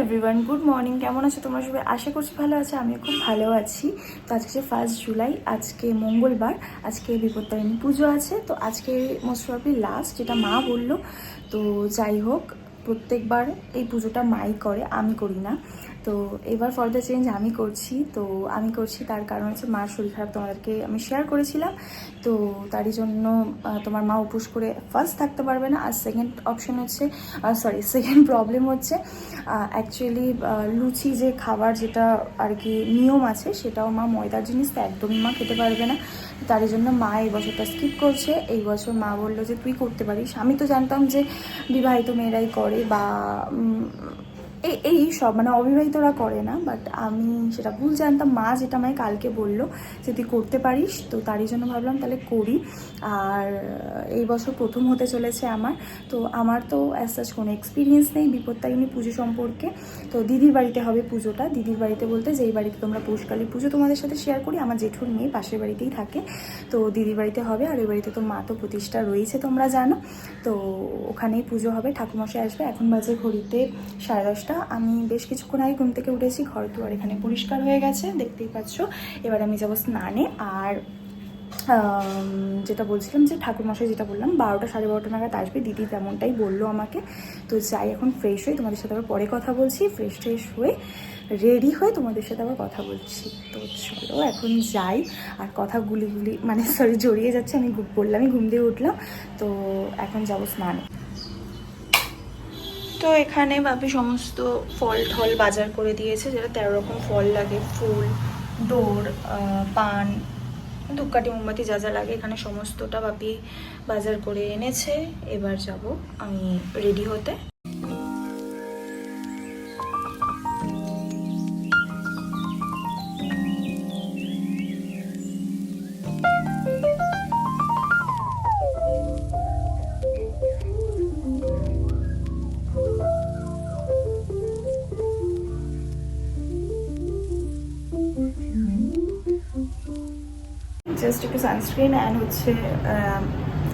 Everyone good morning কেমন আছো তোমরা সবাই? আশা করছি ভালো আছে আমি খুব ভালো আছি। তো আজকে হচ্ছে ফার্স্ট জুলাই আজকে মঙ্গলবার, আজকে বিপত্তারিণী পুজো আছে। তো আজকে মোস্ট প্রবলি লাস্ট যেটা মা বলল। তো যাই হোক, প্রত্যেকবার এই পুজোটা মাই করে, আমি করি না। তো এবার ফর দ্য চেঞ্জ আমি করছি। তো আমি করছি তার কারণ হচ্ছে মার শরীর খারাপ তোমাদেরকে আমি শেয়ার করেছিলাম। তো তারই জন্য তোমার মা উপোস করে ফার্স্ট থাকতে পারবে না। আর সেকেন্ড অপশন হচ্ছে সরি সেকেন্ড প্রবলেম হচ্ছে অ্যাকচুয়ালি লুচি যে খাবার যেটা আর কি নিয়ম আছে, সেটাও মা ময়দার জিনিস তো একদমই মা খেতে পারবে না। তার জন্য মা এই বছরটা স্কিপ করছে। এই বছর মা বলল যে তুই করতে পারিস। আমি তো জানতাম যে বিবাহিত মেয়েরাই করে বা এই এই সব মানে অবিবাহিতরা করে না বাট আমি সেটা ভুল জানতাম। মা যেটা আমায় কালকে বলল যে, তুই করতে পারিস, তো তারই জন্য ভাবলাম তাহলে করি। আর এই বছর প্রথম হতে চলেছে আমার, তো আমার তো অ্যাজ কোনো এক্সপিরিয়েন্স নেই বিপত্তারিণী পুজো সম্পর্কে। তো দিদির বাড়িতে হবে পুজোটা। দিদির বাড়িতে বলতে যেই বাড়িতে তোমরা পৌষকালী পুজো তোমাদের সাথে শেয়ার করি। আমার জেঠুর মেয়ে পাশের বাড়িতেই থাকে। তো দিদির বাড়িতে হবে, আর ওই বাড়িতে তো মা তো প্রতিষ্ঠা রয়েছে তোমরা জানো। তো ওখানেই পুজো হবে। ঠাকুমশাই আসবে। এখন বাজে ঘড়িতে সাড়ে দশটা। আমি বেশ কিছুক্ষণ আগে ঘুম থেকে উঠেছি ঘর দুয়ার এখানে পরিষ্কার হয়ে গেছে, দেখতেই পাচ্ছ। এবার আমি যাব স্নানে। আর যেটা বলছিলাম যে ঠাকুরমশাই যেটা বললাম, বারোটা সাড়ে বারোটা নাগাদ আসবে। দিদি তেমনটাই বলল আমাকে। তো যাই, এখন ফ্রেশ হয়ে তোমাদের সাথে আবার পরে কথা বলছি। ফ্রেশ ট্রেশ হয়ে রেডি হয়ে তোমাদের সাথে আবার কথা বলছি। তো চলো, এখন যাই। আর কথা গুলি গুলি মানে সরি জড়িয়ে যাচ্ছে, আমি বললামই ঘুম দিয়ে উঠলাম। তো এখন যাব স্নানে। তো এখানে বাপি সমস্ত ফল ঠল বাজার করে দিয়েছে, যেটা তেরো রকম ফল লাগে, ফুল ডোর পান, ধূপকাঠি, মোমবাতি যা যা লাগে, এখানে সমস্তটা বাপি বাজার করে এনেছে। এবার যাব আমি রেডি হতে। জাস্ট একটু সানস্ক্রিন অ্যান্ড হচ্ছে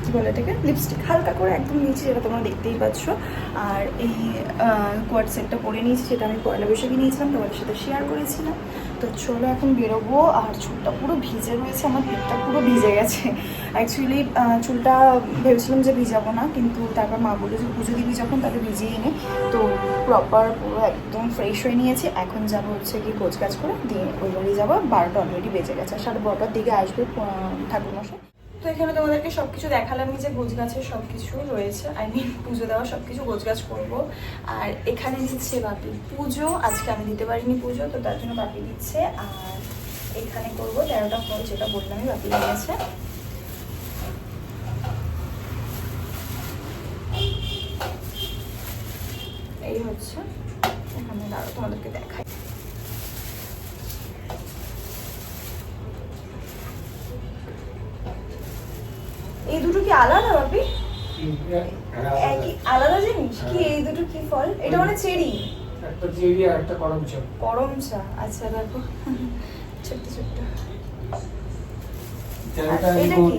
কী বলে এটাকে? লিপস্টিক হালকা করে একদম নিচে যেটা তোমরা দেখতেই পাচ্ছ। আর এই কোয়াড সেটটা পরে নিয়েছি যেটা আমি পয়লা বৈশাখে নিয়েছিলাম, তোমাদের সাথে শেয়ার করেছিলাম। তো চলো এখন বেরোবো, আর চুলটা পুরো ভিজে রয়েছে, আমার পেটটা পুরো ভিজে গেছে। অ্যাকচুয়ালি চুলটা ভেবেছিলাম যে ভিজাবো না, কিন্তু তারপর মা বলে যে পুজো দিবি যখন, তাহলে ভিজিয়ে এনে তো প্রপার পুরো একদম ফ্রেশ হয়ে নিয়েছে, এখন যাব হচ্ছে কি কোচ কাজ করে, দিয়ে ওই বাড়ি যাব, বারোটা অলরেডি বেজে গেছে আর সাড়ে বারোটার দিকে আসবে ঠাকুরমশাই। তো এখানে তোমাদেরকে সব কিছু দেখালামই যে গোছ গাছের সব কিছু রয়েছে। আই মিন পুজো দেওয়া সব কিছু গোছ গাছ করব। আর এখানে দিচ্ছে বাপি পুজো। আজকে আমি দিতে পারিনি পুজো, তো তার জন্য বাপি দিচ্ছে। আর এখানে করব তেরোটা ফল, যেটা বললামই বাপি দিয়েছে। এই হচ্ছে। এখানে দাঁড়ো তোমাদেরকে দেখাই। এই দুটো কি আলাদা বাপি? একই আলাদা জিনিস? কি এই দুটো কি ফল? এটা মানে চেরি। একটা চেরি আর একটা করম চপ। করম চা আচ্ছা দেখো। ছোট্ট ছোট্ট। এটা কি?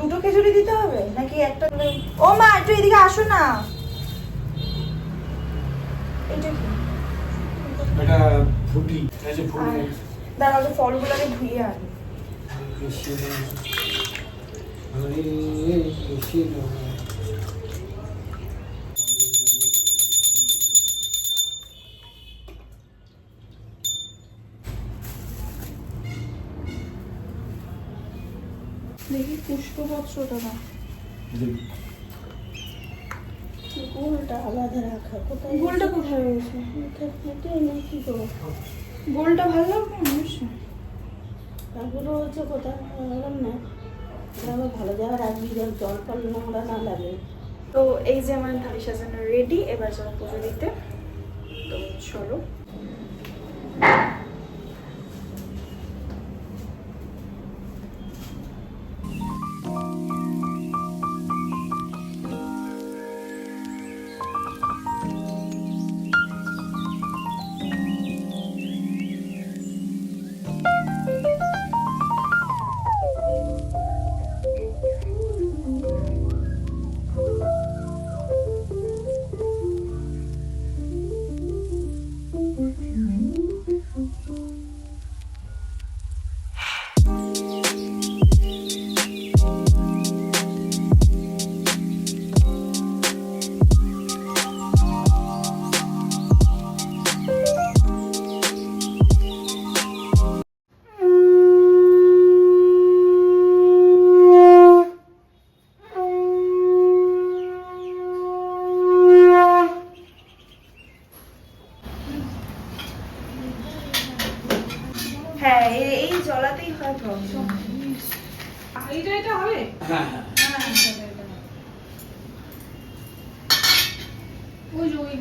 দুটো খেজুরি দিতে হবে? নাকি একটা ও মা একটু এদিকে আসো না। এটা কি? এটা ফুটি। এই যে ফুটি। দাঁড়াও ফলগুলোকে ধুয়ে আনি। হরে কৃষ্ণ দেখি পুষ্পপত্রটা না। গোলটা আলাদা রাখা। কোথায় গোলটা কোথায় রয়েছে? এটাই নেই কি করব গোলটা ভালো লাগবে অবশ্যই তারপরে হচ্ছে কোথায়? বললাম না। এটা ভালো জায়গা রাখবি, যেন জল ফল নোংরা না লাগে। তো এই যে আমার থালি সাজানো রেডি এবার যাব পুজো দিতে। তো চলো।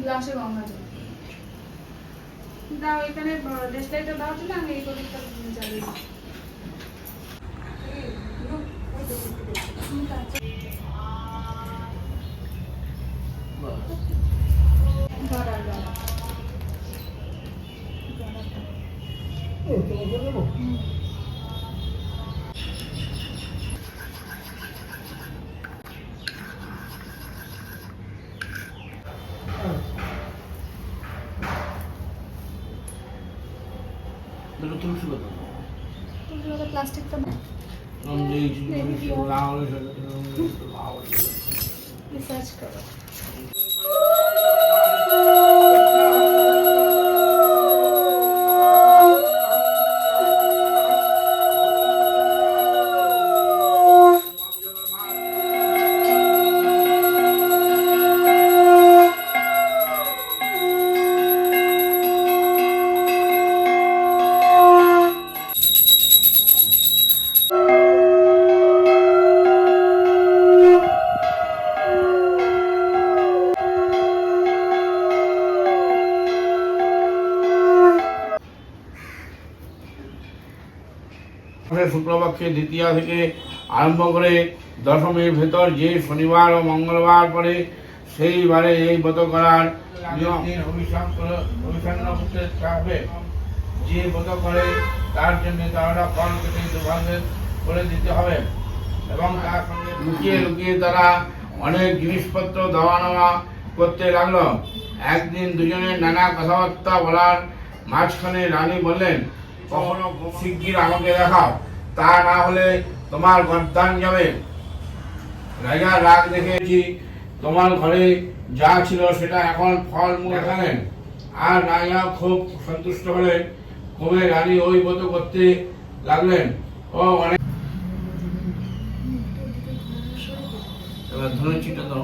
গ্লাসে গঙ্গা জল দাও এখানে ডেসলাইটটা দাও তো আমি এই প্রদীপটা জ্বালিয়ে দিই। prática. শুক্লপক্ষে দ্বিতীয়া থেকে আরম্ভ করে দশমীর ভেতর যে শনিবার ও মঙ্গলবার পরে সেইবারে এই ব্রত করার হবে যে ব্রত করে তার জন্য তারা ফল কেটে দুভাগে করে দিতে হবে এবং তার সঙ্গে লুকিয়ে লুকিয়ে তারা অনেক জিনিসপত্র দেওয়া নেওয়া করতে লাগল। একদিন দুজনের নানা কথাবার্তা বলার মাঝখানে রানী বললেন কখনো শিগগির আমাকে দেখাও। তা না হলে তোমার গদ্দান যাবে রাজা রাগ দেখেছি। তোমার ঘরে যা ছিল সেটা এখন ফল মূল দেখালেন আর রাজা খুব সন্তুষ্ট হলেন কবে রানী ওই মতো করতে লাগলেন? ও অনেক এবার ধনুচিটা দাও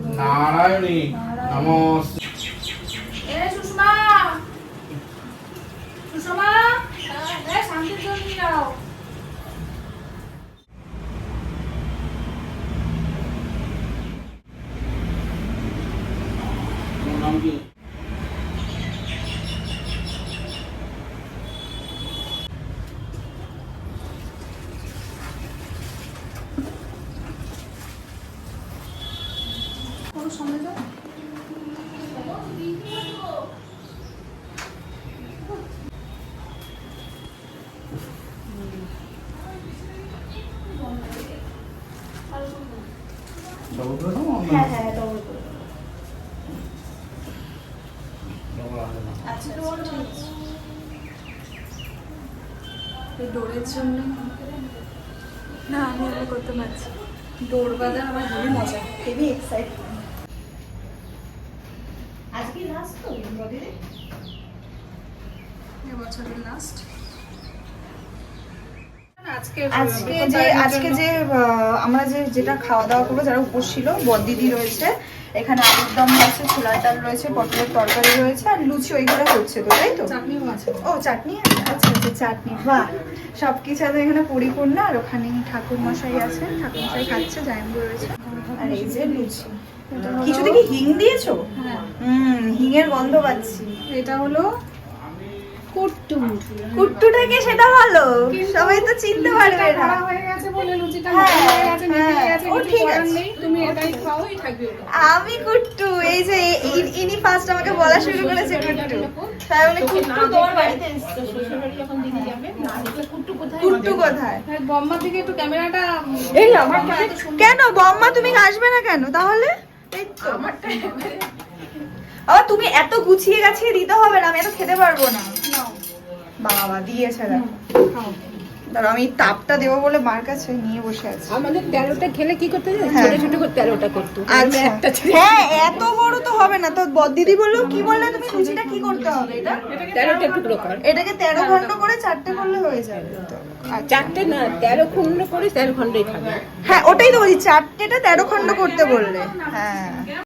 নারায়ণী এ সুষমা। সুষমা শান্তির জল নিয়ে নাম কি? ডবল করে? দাও আমরা হ্যাঁ হ্যাঁ ডবল করে। আচ্ছা ডোরের জন্য না আমি আবার করতে পারছি দৌড় বাজার আমার মজা। হেভি এক্সাইট আজকে লাস্ট তো এবছরের লাস্ট আজকে যে আজকে যে আমরা যে যেটা খাওয়া দাওয়া করব যারা উপোস ছিল বদিদি রয়েছে এখানে আলুর দম আছে ছোলার ডাল রয়েছে পটলের তরকারি রয়েছে আর লুচি ওইগুলো হচ্ছে তো তাই তো? ও চাটনি আচ্ছা আচ্ছা চাটনি বাহ। সব কিছু আছে এখানে পরিপূর্ণ আর ওখানে ঠাকুর মশাই আছে ঠাকুর মশাই খাচ্ছে জায়ম্বু রয়েছে। আর এই যে লুচি। কিছুতে কি হিং দিয়েছ? হ্যাঁ। হুম হিঙের গন্ধ পাচ্ছি। এটা হলো কুট্টু। কুট্টুটাকে সেটা ভালো। সবাই তো চিনতে পারবে না। হয়ে গেছে বলে লুচিটা হ্যাঁ, গেছে গেছে ও ঠিক আছে। তুমি এটাই খাও থাকবে আমি কুট্টু এই যে ইনি ফার্স্ট আমাকে বলা শুরু করেছে কুট্টু। তাই বলে কুট্টু তোমার বাড়িতে এসছে। শ্বশুরবাড়ি যখন দিদি যাবে না কুট্টু কোথায় কুট্টু কোথায়? হ্যাঁ, বম্মার একটু ক্যামেরাটা এই আমার কেন? বম্মা তুমি আসবে না কেন তাহলে? এই তো। আবার তুমি এত গুছিয়ে গাছিয়ে দিতে হবে না আমি এত খেতে পারব না। বাবা দিয়েছে দেখো। দাঁড়া আমি তাপটা দেবো বলে মার কাছে নিয়ে বসে আছি। আমাদের তেরোটা খেলে কি করতে হ্যাঁ। ছোট ছোট করে তেরোটা করতো। আচ্ছা। হ্যাঁ এত বড় তো হবে না। তো দিদি বলল কি বললে তুমি? লুচিটা কি করতে হবে? এটা? তেরোটা টুকরো কর। এটাকে তেরো খন্ড করে চারটে করলে হয়ে যাবে তো। আচ্ছা। চারটে না তেরো খন্ড করে তেরো খন্ডই খাবে। হ্যাঁ ওটাই তো বলছি চারটেটা তেরো খন্ড করতে বললে। হ্যাঁ।